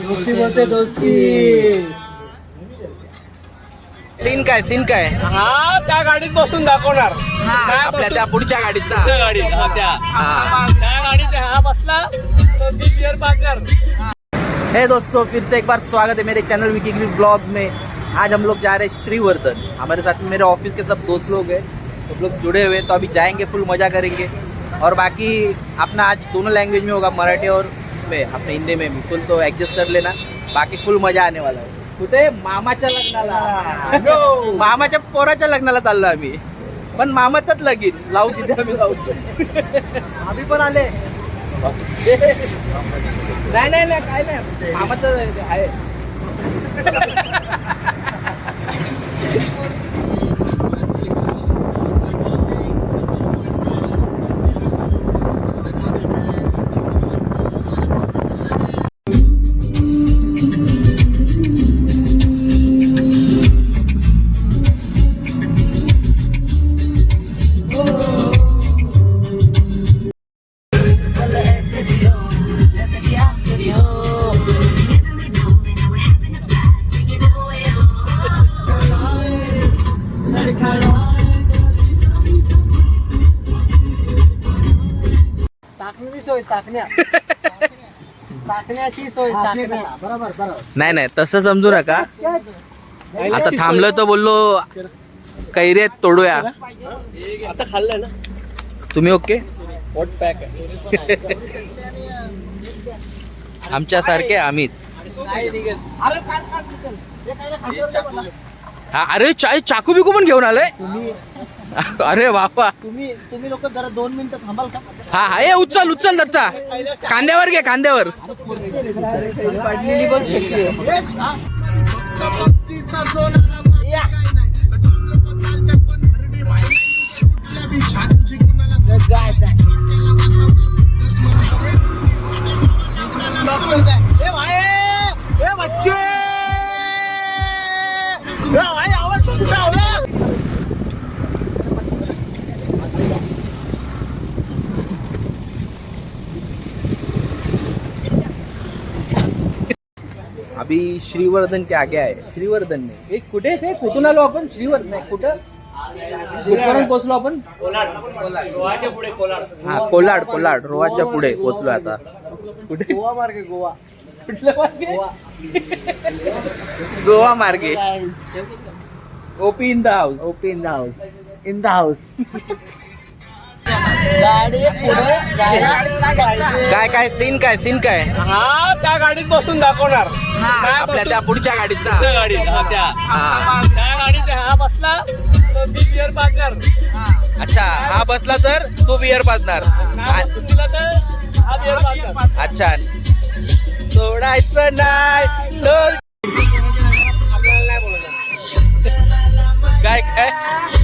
दोस्ती बोलते दोस्ती। सीन काय सीन काय? हा त्या गाडीत बसून दाखवणार. काय आपल्या बसून- त्या पुढच्या गाडीत ना. पुढच्या गाडीत हा, त्या. हा. त्या गाडीत हा बसला तर मी बिअर पार्टनर हे दोस्तों फिर से एक बार स्वागत है मेरे चैनल विकी ग्रीन ब्लॉग्स में। आज हम लोग जा रहे हैं श्रीवर्धन। हमारे साथ में मेरे ऑफ़िस के सब दोस्त लोग हैं। सब लोग जुड़े हुए हैं तो अभी जाएँगे फुल मज़ा करेंगे। और बाकी अपना आज दोनों लैंग्वेज में होगा मराठी और में अपने हिंदी में भी फुल तो एडजस्ट कर लेना। बाकी फुल मजा आने वाला है। कुठे? मामाच्या लग्नाला। मामाच्या पोराच्या लग्नाला चाललो आम्ही. पण मामाचंच लगीन. लावू तिथे आम्ही लावू. आम्ही पण आले. नाही नाही नाही काय नाही. मामाचं आहे. सोय चाकण्या. चाकण्याची सोय चाकण्या. बरोबर बरोबर. नाही नाही तसं समजू नका. आता थांबलो तर बोललो कैरेत तोडूया. आता खाल्लंय ना. तुम्ही ओके? हॉट पॅक आहे. आमच्या सारखे आम्हीच हा, अरे चाय चाकू बिकू पण घेऊन आलोय? तुम्ही अरे बापा तुम्ही तुम्ही लोक जरा दोन मिनिटं थांबाल का? हा हा. ए उचल उचल दत्ता. खांद्यावर घे खांद्यावर पाडलेली अभी श्रीवर्धन के आगे आहे श्रीवर्धन ने। एक कुठे ते कुठून आलो आपण? श्रीवर्धन नाही, कुठं? कुठपर्यंत पोहोचलो आपण? गोवाच्या पुढे कोलाड. हा कोलाड कोलाड. रोहाच्या पुढे पोहोचलो आता. कुठे? गोवा मार्गे गोवा. कुठल्या मार्गे? गोवा. मार्गे. OP in the house. OP in the house. In the house. गाडी पुढे काय काय सीन काय सीन काय? हा त्या गाडीत बसून दाखवणार. आपल्या त्या पुढच्या गाडीत ना? गाडीत हा, त्या. हा. त्या गाडीत हा बसला तर मी बिअर पार्टनर अच्छा हा बसला तर तो बियर पाजणार. तर हा बिअर पार्टनर अच्छा. सोडायचं नाही तर आपल्याला नाही बोलणार काय काय?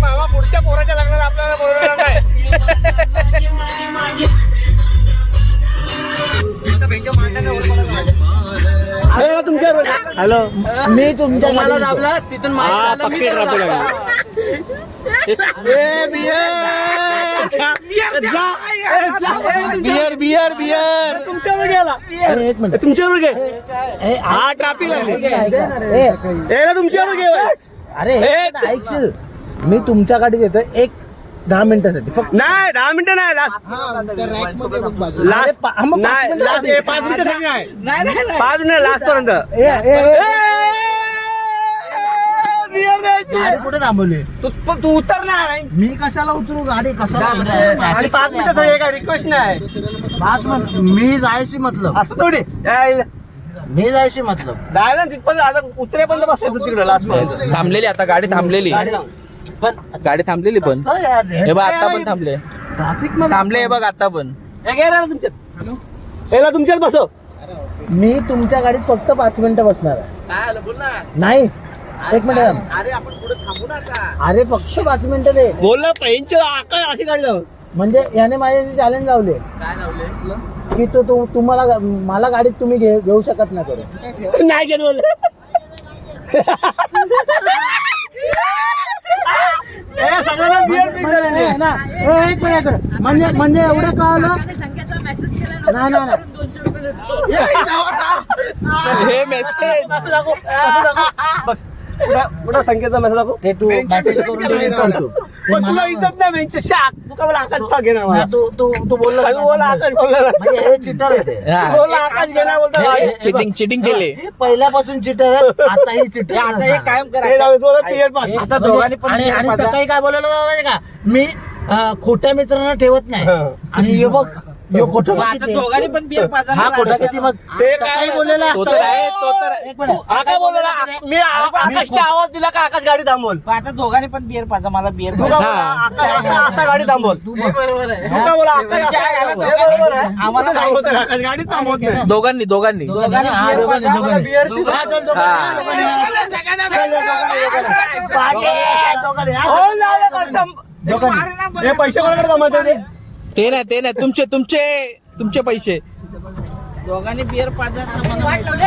मामा पुढच्या पोराच्या लग्नाला आपल्याला बोलवणार नाही. हॅलो. मी तुमच्या मला. दाबला तिथून बियर. Beer beer. तुमच्यावर गेला ए, एक मिनिट. तुमच्यावर ए, हा ट्रॅफिक तुमच्यावर बस. अरे हे ऐकशील मी तुमच्या गाडीत येतोय. एक दहा मिनिटासाठी. फक्त नाही दहा मिनिटं नाही लास्ट पाच नाही मिनिटं लास्ट. पाच मिनिटं साठी नाही. नाही नाही नाही. पाच मिनिटं लास्ट पर्यंत. ए, बियर द्यायची. कुठे थांबवली? तू पण तू उतरणार नाही. मी कशाला उतरू? गाडी कशाला आणि पाच काय रिक्वेस्ट नाही. पाच मिनिट. मी जायची मतलब. असं थोडी. मी जायची मतलब. जायला ना तिथपर्यंत आता उतरेपर्यंत बसायचं तिकडे लास्ट पर्यंत. थांबलेली आता गाडी थांबलेली. पण गाडी थांबलेली पण. कसं यार हे बघ आता पण थांबले. ट्रॅफिकमध्ये थांबले हे बघ आता पण. हे तुमच्यात. तुमच्यात बसव. मी तुमच्या गाडीत फक्त पाच मिनिटं बसणार आहे. काय आलं? बोल ना. नाही. एक मिनिट थांब. अरे आपण पुढे थांबू नका अरे फक्त पाच मिनिटं दे. बोलला पैंच आकाश अशी गाडी जाऊ म्हणजे याने माझ्याशी चॅलेंज लावले. काय लावले? की तो तू तुम्हाला गा- मला गाडीत तुम्ही घे- घेऊ शकत नाही. करू नाही घेत बोल म्हणजे- ना, ए, एक मिनिट एक मिनिट. म्हणजे म्हणजे एवढं कळलं नाही. हे मेसेज कुठं संकेतचा मेसेज दाखव ते तू मेसेज करून delete करतो ते पण तुला मला- इज्जत नाही बेंच शाक तू का मला आकाश का घेणार मला? तू तू तू बोलला बोला आकाश बोलला म्हणजे हे चिटर आहे ते. तू बोलला आकाश घेणार बोलतो हे-. हे- चिटिंग चिटिंग केले हे पहिल्यापासून चिटर आहे आता ही चिटर आता हे कायम करा हे जाऊ दे, तू आता पिरियड पास. आता म्हणजे- दोघांनी पण आणि. सकाळी काय बोलायला माहिती का मी अं, खोट्या मित्रांना ठेवत नाही हं. आणि हे बघ यो खोटं आता किती. दोघांनी पण बियर पास हा खोटा किती बघ ते काय- बोललेला तो. तर आहे तो तर. एक मिनिट. आकाश बोलला मी आवाज दिला का आकाश गाडी थांबवल आता दोघांनी पण बिअर पाजा मला बिअर तू का बोला. आकाश असा असा गाडी थांबवल तू. बरोबर आहे का बोला आकाश असा थांबवल? हे बरोबर आहे आम्हाला आकाश गाडी थांबवत नाही दोघांनी दोघांनी दोघांनी, हा, दोघांनी, दोघांनी. हा, चल, दोघांनी, हा. दोघांनी. हो. दोघांनी. हे पैसे कोणाकडे ते ते नाही ते नाही. तुमचे तुमचे तुमचे पैसे. दोघांनी बिअर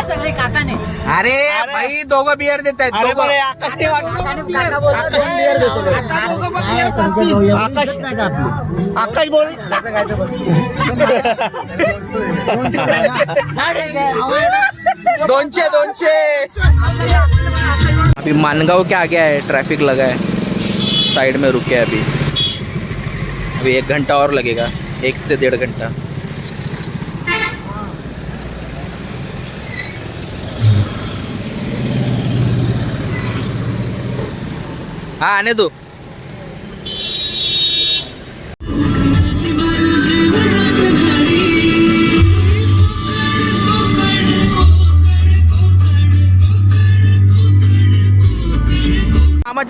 सगळे काकाने. अरे भाई दोघं बिअर देत. आहेत अरे पण दोघं आकाशने वाटलं काका बोलत आकाश देतो आकाश- बोल. आहे. दोनशे दोनशे. अभी मानगांव के आगे है ट्रैफिक लगा है साइड में रुके हैं अभी. अभी एक घंटा और लगेगा एक से डेढ़ घंटा। हाँ आने दो।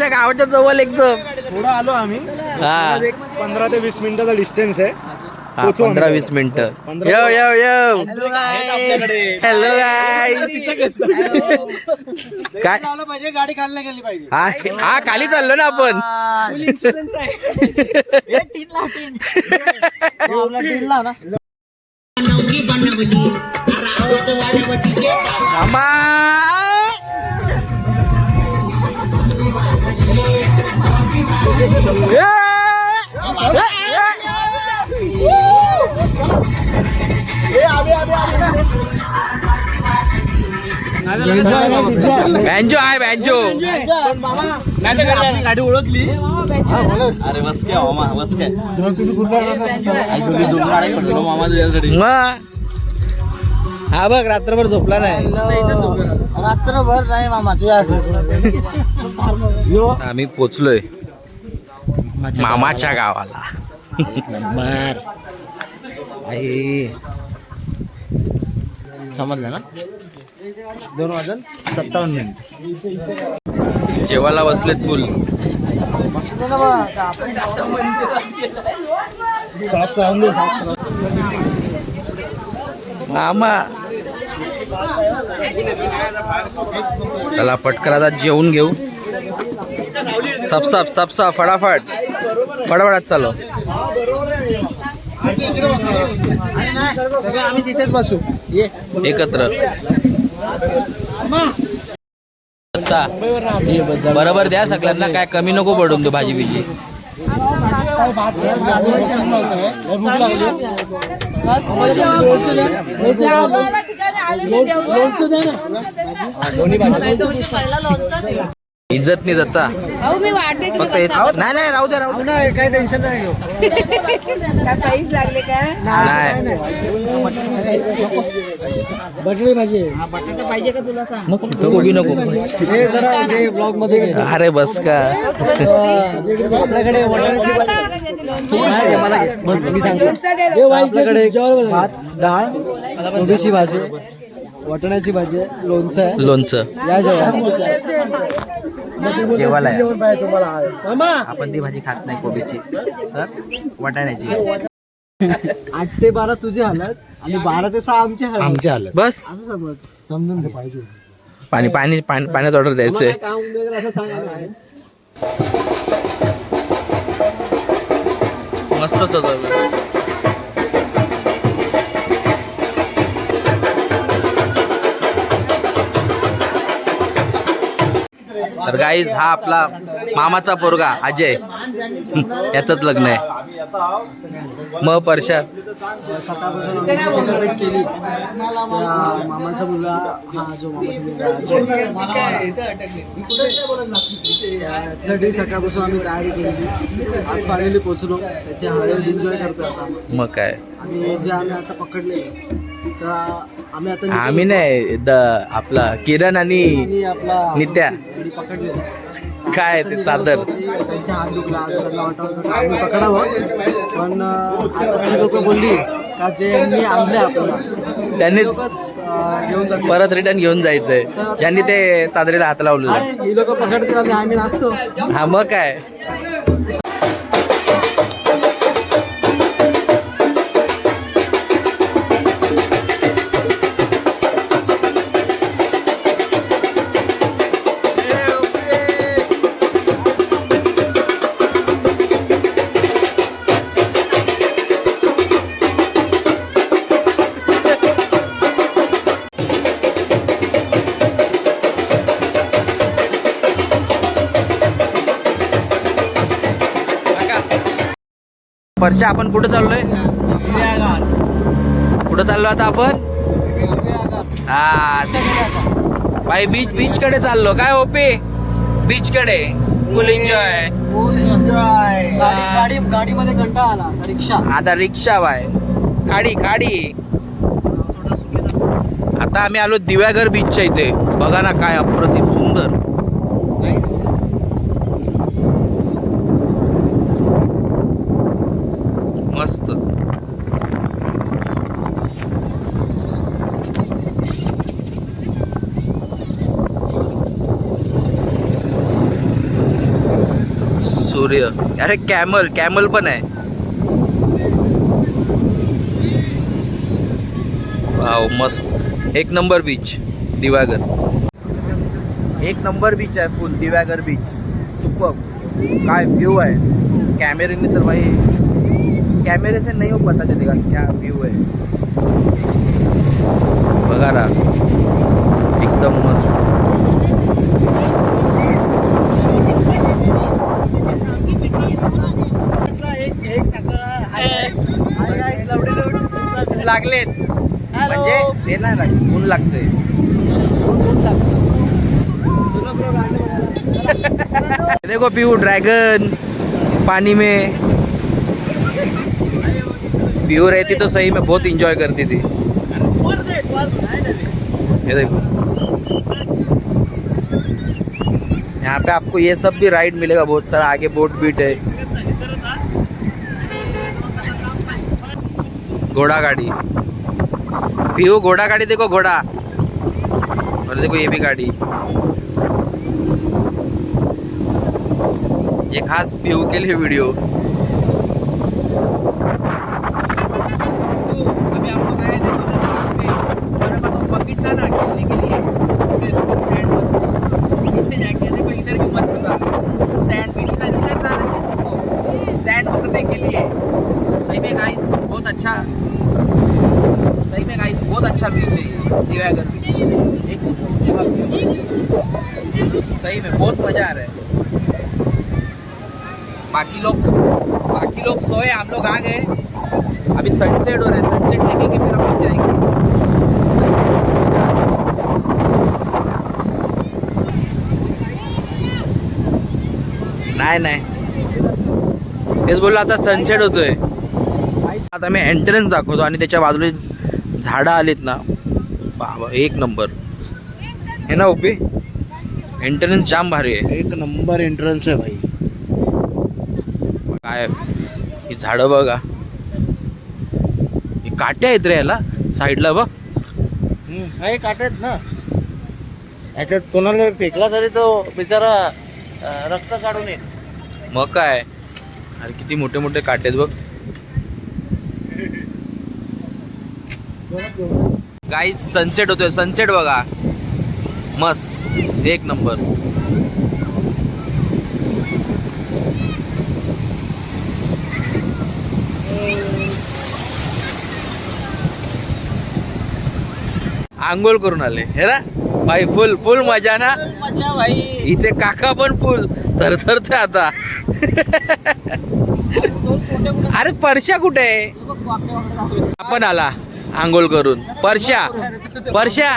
गावाच्या जवळ एकदम. थोडं आलो आम्ही. हा. एक पंधरा ते वीस मिनिटाचा डिस्टन्स आहे. हा पोचू आम्ही. पंधरा वीस मिनिटं. पंधरा- yo yo yo Hello, guys. Hello guy काय? पाहिजे गाडी खाली गेली पाहिजे. हा हा खाली चाललो ना आपण. इन्शुरन्स आहे. हे बँजो आहे बँजो. गाडी ओळखली अरे मामा मामा तुझ्यासाठी हा बघ रात्रभर झोपला नाही. रात्रभर नाही मामा तुझ्या आम्ही पोचलोय. मामाच्या गावाला. बर. आई. समजलं ना? दोन वाजून सत्तावन्न मिनिट. जेवायला बसलेत फुल. मामा. चला पटकन आता जेवून घेऊ. सप सप सप सप फटाफट. फटाफट चालो आम्ही तिथेच बसू ये एकत्र बरोबर द्या सगळ्यांना काय कमी नको पडून दे भाजी बिजी. इज्जत नाही मी वाटते फक्त एक- नाही नाही राहू दे राहू टेन्शन नाही घेऊ. पैसे लागले का? नाही. बटाटे भाजी. बटाटा पाहिजे का तुला सांग? नको कोबी नको. हे जरा हे ब्लॉगमध्ये घे. अरे बस का? आपल्याकडे वटाण्याची भाजी. मला घे. बस, मी सांगतो. आपल्याकडे भात डाळ कोबीची भाजी. वाटाण्याची भाजी लोणचं आहे. लोणचं. या जेवण जेवायला या. आपण ती भाजी खात नाही कोबीची. तर वाटाण्याची. आठ ते बारा तुझे हालत. आणि बारा ते सहा आमचे हालत. आमच्या हालत. बस. असं समज. समजून घे. पाहिजे. पाणी पाणी पाणी पाण्यात ऑर्डर द्यायचंय. काम वगैरे असं सांगा. मस्त सजवलं. तर गाईज हा आपला मामाचा पोरगा अजय. याचंच लग्न आहे. मग परशा. मामाचा मुलगा हा जो. त्यासाठी सकाळपासून आम्ही तयारी केली आज फायनली पोहोचलो त्याची हळद एन्जॉय करतो मग काय? आणि जे आम्ही आता पकडले आम्ही आता आम्ही नाही द आपला किरण आणि नित्या. यांनी पकडले. काय ते चादर? त्यांच्या हात दुखला आता त्यांना वाटत होतं की आम्ही पकडावं. पण अं, आता ती लोक बोलली का जे यांनी आणले आपल्याला. त्यांनीच घेऊन परत रिटर्न घेऊन जायचंय. ज्यांनी ते चादरीला हात लावलेला. काय, ही लोक पकडतील आणि आम्ही नाचतो. हा मग काय? परशा आपण कुठं चाललोय? कुठं चाललो आता आपण? हा भाई बीच बीच कडे चाललो. काय ओपे बीच कडे. फुल एन्जॉय गाडी गाडी गाडीमध्ये कंटाळा आला. रिक्षा. आता रिक्षा बाय काडी काडी आता आम्ही आलो दिव्यागर बीचच्या इथे. बघा ना काय अप्रतिम सुंदर मस्त सूर्य. अरे कॅमल कॅमल पण आहे. वाव मस्त. एक नंबर बीच दिवागर. एक नंबर बीच आहे फुल दिवागर बीच सुपर काय व्यू आहे. कॅमेरेने में तो भाई कैमरे से नहीं हो पता चलेगा क्या व्यू है बघा ना. एकदम मस्त. लागलेत. म्हणजे ते नाही लागले ऊन लागतंय. देखो पीयू ड्रैगन पानी में. पीयू रहती तो सही में बहुत इंजॉय करती थी. ये देखो. यहाँ पे आपको ये सब भी राइड मिलेगा बहुत सारा आगे बोट बीट है. घोड़ा गाड़ी। पीहू घोड़ा गाड़ी देखो, घोड़ा। और देखो ये भी गाड़ी। ये खास पीहू के लिए वीडियो। बाकी लोग बाकी लोग सोए हम लोग आ गए। अभी सनसेट हो रहा है सनसेट देखेंगे फिर हम लोग जाएंगे। नाही नाही। तेच बोललो आता सनसेट होतोय. आता मी एंट्रन्स दाखवतो आणि त्याच्या बाजूला झाडं आलीत ना. बाबा एक नंबर. हे ना ओपी? एंट्रन्स जाम भारी आहे. एक नंबर एंट्रन्स आहे भाई. काय ही झाडं बघा. ही काट्या आहेत रे याला साईडला बघ. काही काटत ना. याच्यात कोणाला फेकला तरी तो बिचारा अं, रक्त काढून येईल. मग काय? अरे किती मोठे मोठे काटे आहेत बघ. गाईस सनसेट होतोय. सनसेट बघा. मस्त. एक नंबर आंघोळ करून आले. हे ना? भाई फुल फुल मजा ना? इथे काका पण फुल. तर आता. अरे परश्या कुठे आहे? आपण आला. आंघोळ करून. परश्या परश्या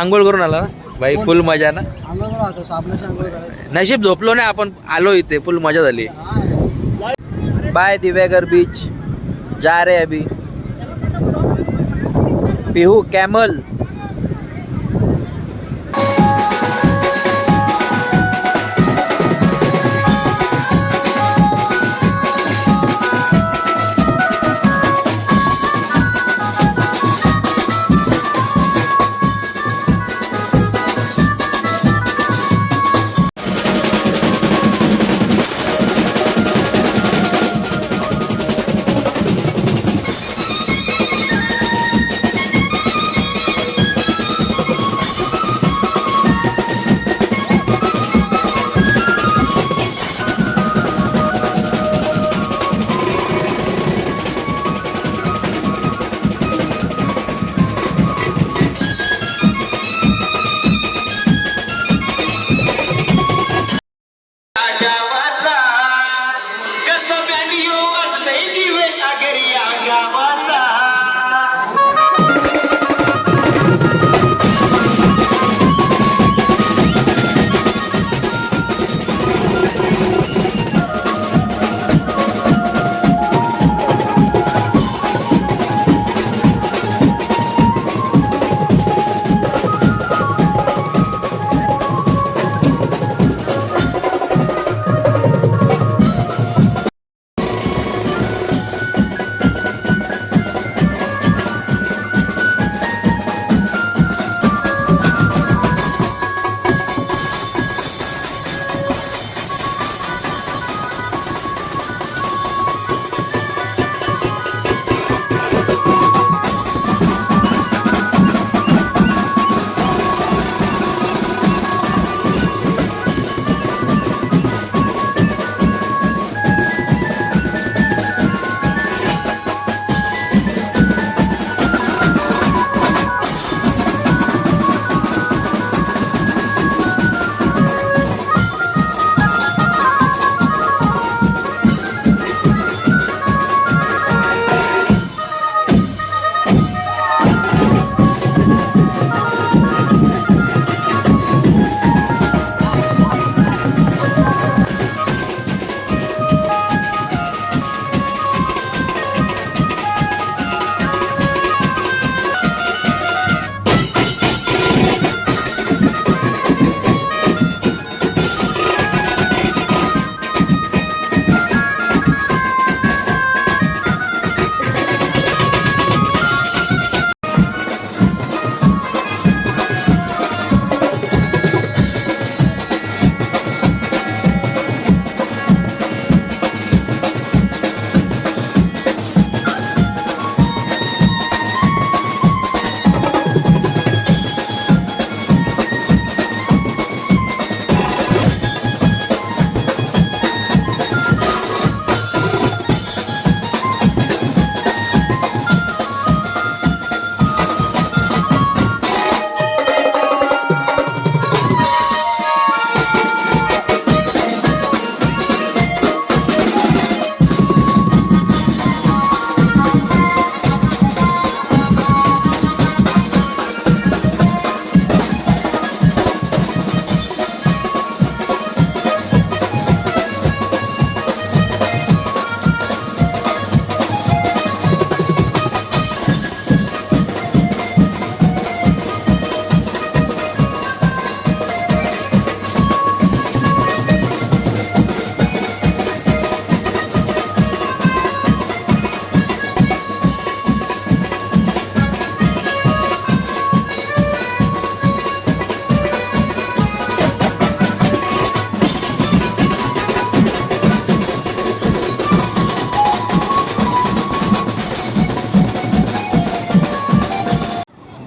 आंघोळ करून आला ना? भाई फुल मजा ना? नशीब झोपलो नाही आपण आलो इथे. फुल मजा झाली. बाय दिव्यागर बीच जा रे अभी. Pihu camel.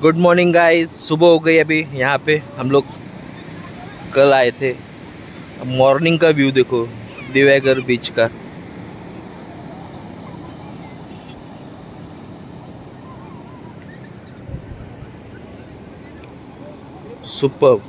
Good morning guys सुबह हो गई अभी। यहाँ पे हम लोग कल आए थे। मॉर्निंग का व्यू देखो दिव्यागर बीच का। सुपर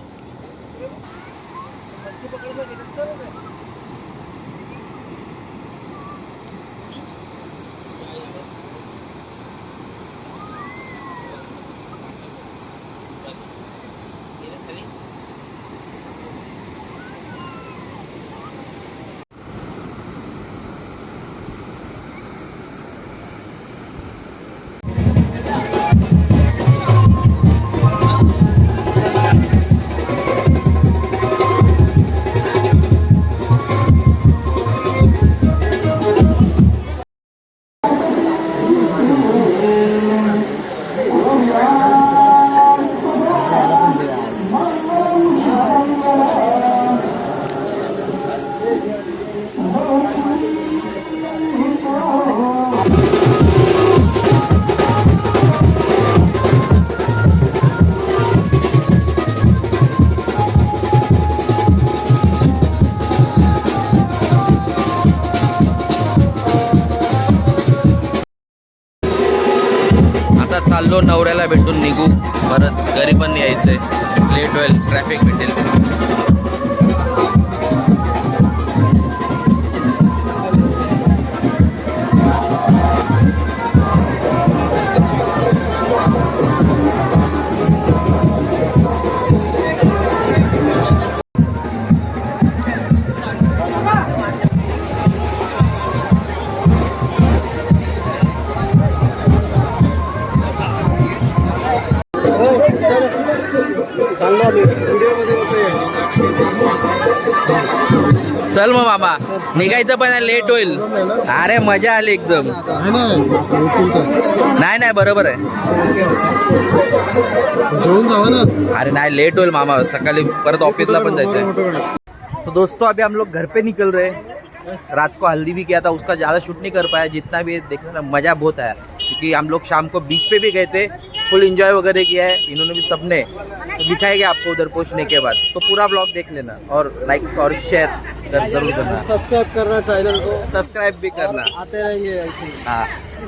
नवऱ्याला भेटून निघू. परत घरी पण यायचंय. लेट होईल ट्रॅफिक भेटेल. चाललो आम्ही व्हिडिओमध्ये चल मग मामा निघायचं पण लेट होईल. अरे मजा आली एकदम. नाही नाही बरोबर आहे. जेवून जावा ना अरे नाही लेट होईल मामा. सकाळी परत ऑफिसला पण जायचं तो दोस्तों अभी हम लोग घर पे निकल रहे हैं। रात को हल्दी भी किया था उसका ज़्यादा शूट नहीं कर पाया। जितना भी देखने में मज़ा बहुत आया। क्योंकि हम लोग शाम को बीच पे भी गए थे। फुल इंजॉय वगैरह किया है इन्होंने भी सबने। तो गया आपको उधर पहुँचने के बाद। तो पूरा ब्लॉग देख लेना और लाइक और शेयर ज़रूर करना। सब्सक्राइब करना चैनल को। सब्सक्राइब भी करना। आते रहेंगे हाँ।